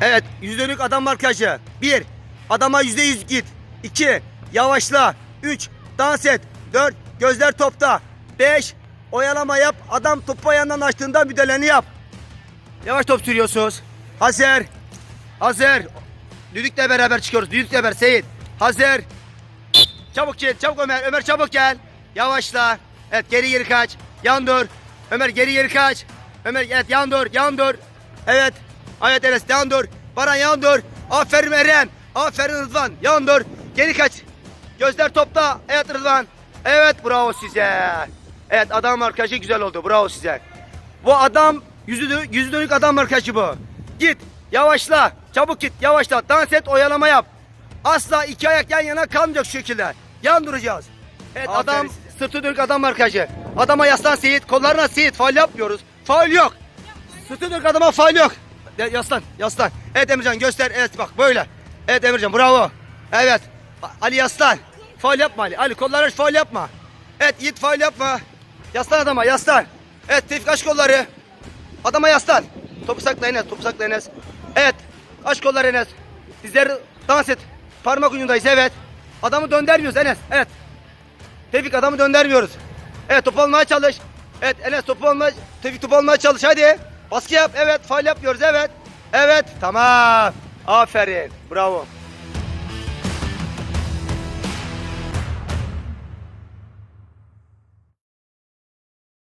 Evet yüz dönük adam markajı. Bir. Adama yüzde yüz git. İki. Yavaşla. Üç. Dans et. Dört. Gözler topta. Beş. Oyalama yap. Adam topu ayağından açtığında müdahaleni yap. Yavaş top sürüyorsunuz. Hazır. Hazır. Düdükle beraber çıkıyoruz. Düdükle beraber Seyit. Hazır. Çabuk gel. Çabuk Ömer. Ömer çabuk gel. Yavaşla. Evet geri geri kaç. Yan dur. Ömer geri geri kaç. Ömer evet yan dur. Yan dur. Evet. Evet Enes yan dur. Baran yan dur. Aferin Eren. Aferin Rıdvan. Yan dur. Geri kaç. Gözler topta. Evet Rıdvan. Evet bravo size. Evet adam arkadaşı güzel oldu. Bravo size. Bu adam yüzü, dö- yüzü dönük adam arkadaşı bu. Git. Yavaşla. Çabuk git. Yavaşla. Dans et. Oyalama yap. Asla iki ayak yan yana kalmayacak şu şekilde. Yan duracağız. Evet Aferin adam size. sırtı dönük adam markajı. Adama yaslan Seyit. Kollarına Seyit. Faul yapmıyoruz. Faul yok. Sırtı dönük adama faul yok. Ya- Yaslan. Yaslan. Evet Emircan göster. Evet bak böyle. Evet Emircan bravo. Evet. Ali yaslan. Faul yapma Ali. Ali kolları faul yapma. Evet Yiğit faul yapma. Yaslan adama yaslan. Evet Tevfik aç kolları. Adama yaslan. Topu sakla Enes. Topu sakla Enes. Evet. Aç kolları Enes. Dizleri dans et. Parmak ucundayız evet. Adamı döndürmüyoruz Enes. Evet. Tevfik adamı döndürmüyoruz. Evet topu almaya çalış. Evet Enes topu almaya, Tevfik topu almaya çalış hadi. Baskı yap evet faul yapıyoruz evet. Evet tamam. Aferin bravo.